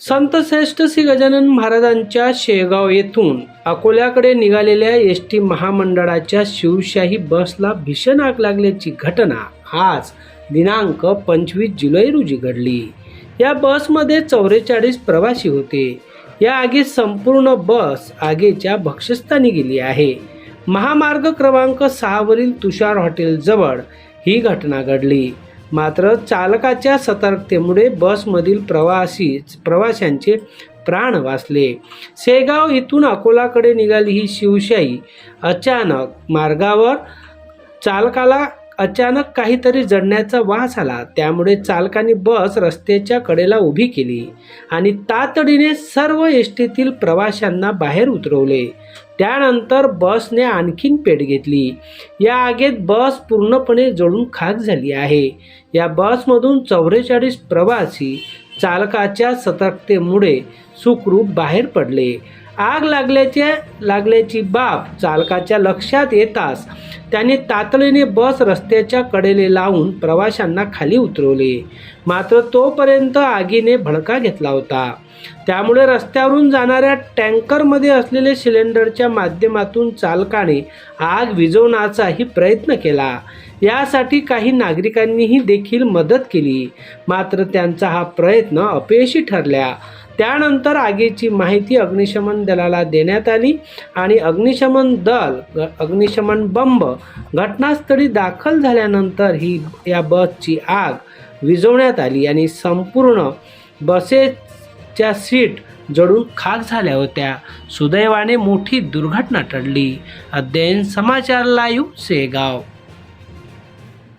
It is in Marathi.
संत श्रेष्ठ श्री गजानन महाराजांच्या शेगाव येथून अकोल्याकडे निघालेल्या एस टी महामंडळाच्या शिवशाही बसला भीषण आग लागल्याची घटना आज दिनांक पंचवीस जुलै रोजी घडली. या बसमध्ये चौवेचाळीस प्रवासी होते. या आगीत संपूर्ण बस आगीच्या भक्षस्थानी गेली आहे. महामार्ग क्रमांक सहावरील तुषार हॉटेलजवळ ही घटना घडली. मात्र चालकाच्या सतर्कतेमुळे बसमधील प्रवासी प्रवाशांचे प्राण वाचले. शेगाव इथून अकोलाकडे निघाली ही शिवशाही. अचानक मार्गावर चालकाला अचानक काहीतरी जडण्याचा वास आला. त्यामुळे चालकाने बस रस्त्याच्या कडेला उभी केली आणि तातडीने सर्व एसटीतील प्रवाशांना बाहेर उतरवले. त्यानंतर बसने आणखीन पेट घेतली. या आगीत बस पूर्णपणे जळून खाक झाली आहे. या बसमधून चौवेचाळीस प्रवासी चालकाच्या सतर्कतेमुळे सुखरूप बाहेर पडले. आग लागल्याच्या लागल्याची बाब चालकाच्या लक्षात येताच त्याने तातडीने बस रस्त्याच्या कडेने लावून प्रवाशांना खाली उतरवले. मात्र तोपर्यंत आगीने भडका घेतला होता. त्यामुळे रस्त्यावरून जाणाऱ्या टँकरमध्ये असलेले सिलेंडरच्या माध्यमातून चालकाने आग विझवण्याचाही प्रयत्न केला. यासाठी काही नागरिकांनीही देखील मदत केली. मात्र त्यांचा हा प्रयत्न अपयशी ठरला त्यानंतर आगीची माहिती अग्निशमन दलाला देण्यात आली आणि अग्निशमन दल ग- अग्निशमन बंब घटनास्थळी दाखल झाल्यानंतर ही या बसची आग विझवण्यात आली आणि संपूर्ण बसेसच्या सीट जडून खाक झाल्या होत्या. सुदैवाने मोठी दुर्घटना टळली. अध्ययन समाचार लाईव्ह सेगाव.